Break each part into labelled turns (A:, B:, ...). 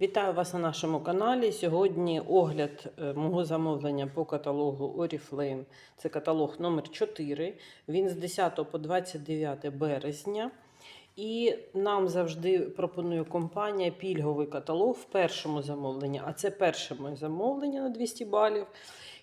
A: Вітаю вас на нашому каналі. Сьогодні огляд е, мого замовлення по каталогу Oriflame. Це каталог номер 4. Він з 10 по 29 березня. І нам завжди пропонує компанія пільговий каталог в першому замовленні. А це перше моє замовлення на 200 балів.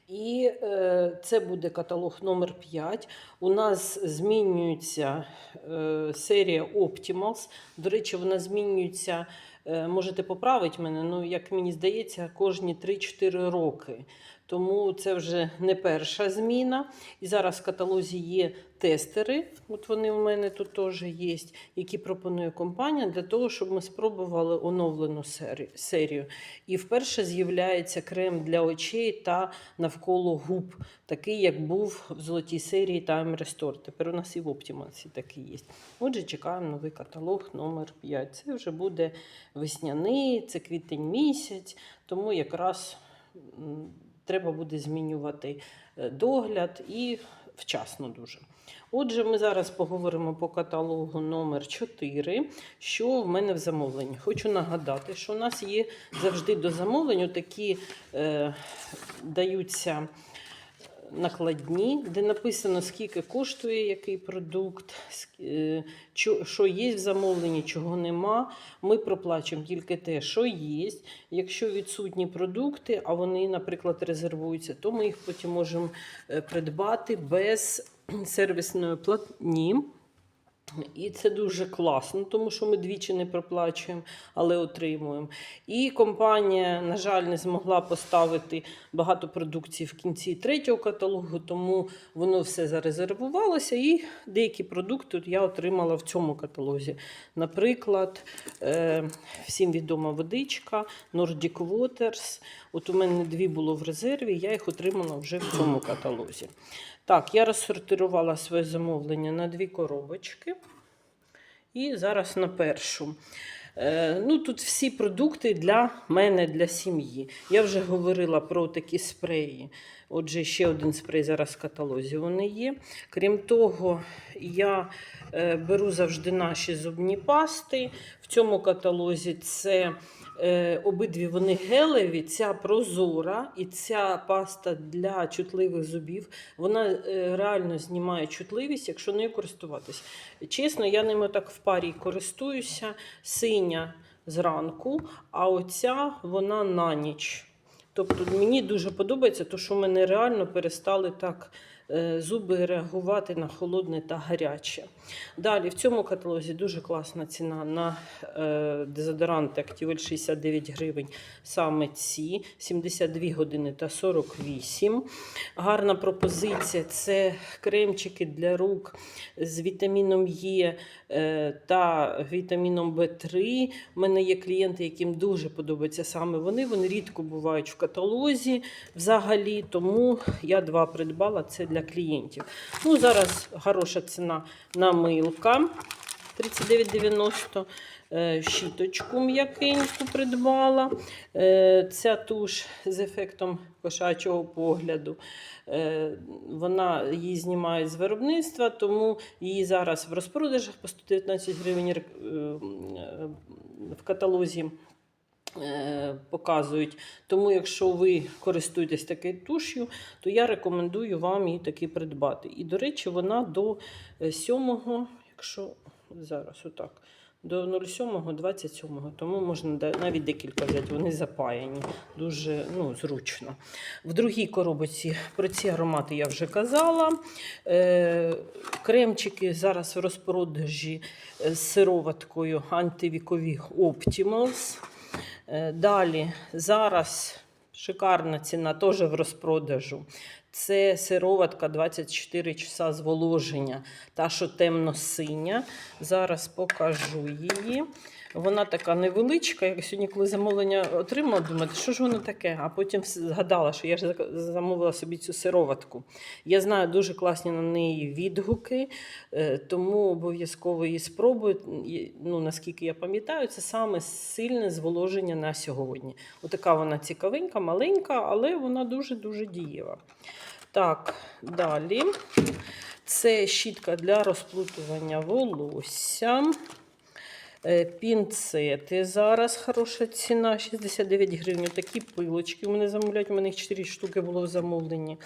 A: І е, це буде каталог номер 5. У нас змінюється е, серія Optimals. До речі, вона змінюється. Е, Можете поправити мене, ну як мені здається, кожні 3-4 роки. Тому це вже не перша зміна. І зараз в каталозі є тестери. От вони у мене тут теж є, які пропонує компанія для того, щоб ми спробували оновлену серію. І вперше з'являється крем для очей та навколо губ, такий, як був в золотій серії Time Restore. Тепер у нас і в Optimalsі такий є. Отже, чекаємо новий каталог номер 5. Це вже буде весняний, це квітень місяць, тому якраз треба буде змінювати е, догляд і вчасно дуже. Отже, ми зараз поговоримо по каталогу номер 4 що в мене в замовленні. Хочу нагадати, що у нас є завжди до замовлень такі е, даються накладні, де написано, скільки коштує який продукт, е, що є в замовленні, чого нема. Ми проплачуємо тільки те, що є. Якщо відсутні продукти, а вони, наприклад, резервуються, то ми їх потім можемо е, придбати без сервісної платні. І це дуже класно, тому що ми двічі не проплачуємо, але отримуємо. І компанія, на жаль, не змогла поставити багато продукції в кінці третього каталогу, тому воно все зарезервувалося. І деякі продукти я отримала в цьому каталозі. Наприклад, е, всім відома водичка, Nordic Waters. От у мене дві було в резерві, я їх отримала вже в цьому каталозі. Так, я розсортирувала своє замовлення на дві коробочки. І зараз на першу. Е, ну, тут всі продукти для мене, для сім'ї. Я вже говорила про такі спреї. Отже, ще один спрей зараз в каталозі вони є. Крім того, я е, беру завжди наші зубні пасти. В цьому каталозі це е, обидві вони гелеві, ця прозора і ця паста для чутливих зубів. Вона е, реально знімає чутливість, якщо нею користуватись. Чесно, я ними так в парі користуюся. Синя зранку, а оця вона на ніч. Тобто мені дуже подобається, то що мене реально перестали так зуби реагувати на холодне та гаряче. Далі в цьому каталозі дуже класна ціна на е, дезодоранти Activel 69 гривень. Саме ці 72 години та 48. Гарна пропозиція це кремчики для рук з вітаміном Е е, та вітаміном В3. У мене є клієнти, яким дуже подобаються саме вони. Вони рідко бувають в каталозі взагалі, тому я два придбала це для клієнтів. Ну, зараз хороша ціна на милка 39,90. Е, Щіточку м'якеньку придбала. Е, Ця туш з ефектом кошачого погляду. Е, Вона її знімають з виробництва, тому її зараз в розпродажах по 119 гривень в каталозі показують. Тому, якщо ви користуєтесь такою туш'ю, то я рекомендую вам її таки придбати. І, до речі, вона до 7, якщо зараз отак. До 07-27, тому можна навіть декілька взяти, вони запаяні, дуже ну, зручно. В другій коробочці про ці аромати я вже казала. Е, кремчики зараз в розпродажі з сироваткою антивікові Optimals. Е, Далі зараз шикарна ціна теж в розпродажу. Це сироватка 24 часа зволоження, та що темно-синя. Зараз покажу її. Вона така невеличка. Я сьогодні, коли замовлення отримала, думаю, що ж воно таке? А потім згадала, що я ж замовила собі цю сироватку. Я знаю дуже класні на неї відгуки, е, тому обов'язково її спробую. Ну, наскільки я пам'ятаю, це саме сильне зволоження на сьогодні. Отака вона цікавенька, маленька, але вона дуже-дуже дієва. Так, далі. Це щітка для розплутування волосся. Е, Пінцети зараз хороша ціна, 69 гривень. Такі пилочки у мене замовляють, у мене їх 4 штуки було в замовленні.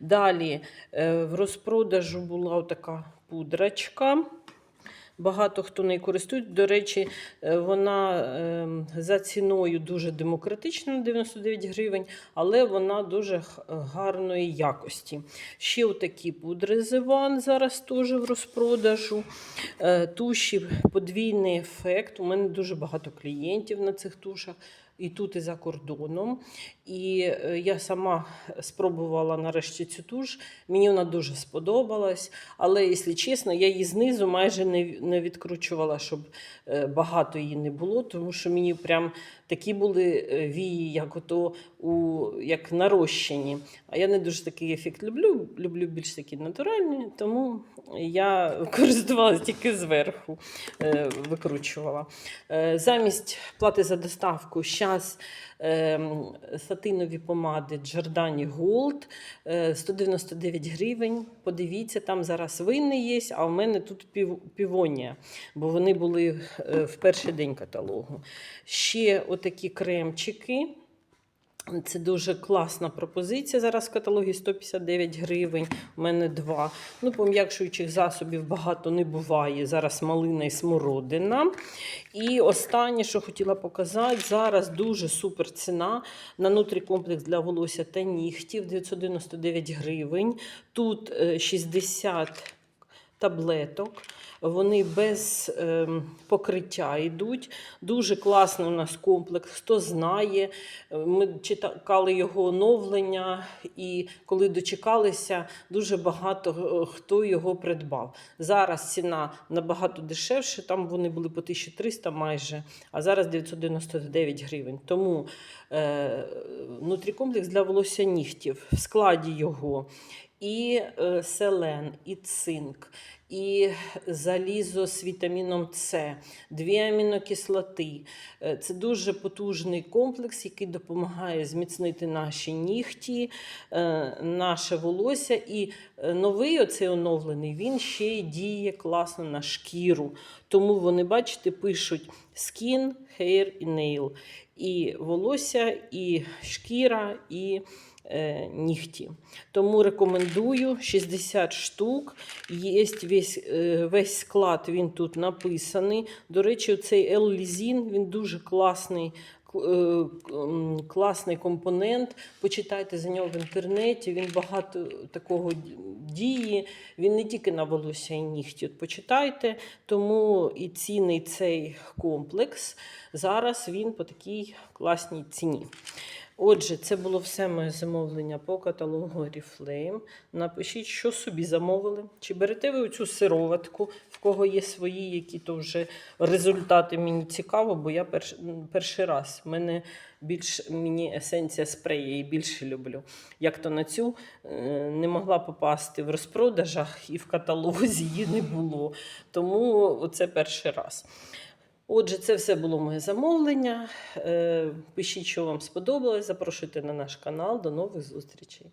A: Далі е, в розпродажу була така пудрочка. Багато хто нею користується. До речі, е, вона ем, за ціною дуже демократична 99 гривень, але вона дуже гарної якості. Ще отакі пудри Зеван зараз теж в розпродажу. Е, Туші подвійний ефект. У мене дуже багато клієнтів на цих тушах. І тут, і за кордоном. І е, я сама спробувала нарешті цю туш. Мені вона дуже сподобалась. Але, якщо чесно, я її знизу майже не, відкручувала, щоб е, багато її не було, тому що мені прям такі були е, вії, як ото у як нарощені. А я не дуже такий ефект люблю. Люблю більш такі натуральні, тому я користувалася тільки зверху, викручувала. Замість плати за доставку зараз сатинові помади Джордані е, 199 гривень. Подивіться, там зараз винний є, а в мене тут пів, півонія, бо вони були е, в перший день каталогу. Ще отакі кремчики. Це дуже класна пропозиція. Зараз в каталогі 159 гривень. У мене два. Ну, пом'якшуючих засобів багато не буває. Зараз малина і смородина. І останнє, що хотіла показати, зараз дуже супер ціна на нутрікомплекс для волосся та нігтів 999 гривень. Тут е, 60 таблеток. Вони без ем, покриття йдуть. Дуже класний у нас комплекс. Хто знає, ми чекали його оновлення, і коли дочекалися, дуже багато е, хто його придбав. Зараз ціна набагато дешевше, там вони були по 1300 майже, а зараз 999 гривень. Тому е, нутрікомплекс для волосся нігтів в складі його і е, селен, і цинк, і залізо з вітаміном С, дві амінокислоти. Е, Це дуже потужний комплекс, який допомагає зміцнити наші нігті, е, наше волосся. І новий оцей оновлений він ще діє класно на шкіру. Тому вони, бачите, пишуть skin, hair і nail. І волосся, і шкіра, і нігті. Тому рекомендую 60 штук. Є весь, е, весь склад, він тут написаний. До речі, цей L-лізін, він дуже класний. е, Класний компонент. Почитайте за нього в інтернеті. Він багато такого діє. Він не тільки на волосся і нігті. От почитайте. Тому і цінний цей комплекс. Зараз він по такій класній ціні. Отже, це було все моє замовлення по каталогу Oriflame. Напишіть, що собі замовили. Чи берете ви цю сироватку, в кого є свої, які то вже результати мені цікаво, бо я перш, перший раз. Мене більш мені есенція спрею, я більше люблю. Як то на цю е, не могла попасти в розпродажах і в каталозі її не було. Тому це перший раз. Отже, це все було моє замовлення. Е, Пишіть, що вам сподобалось. Запрошуйте на наш канал. До нових зустрічей.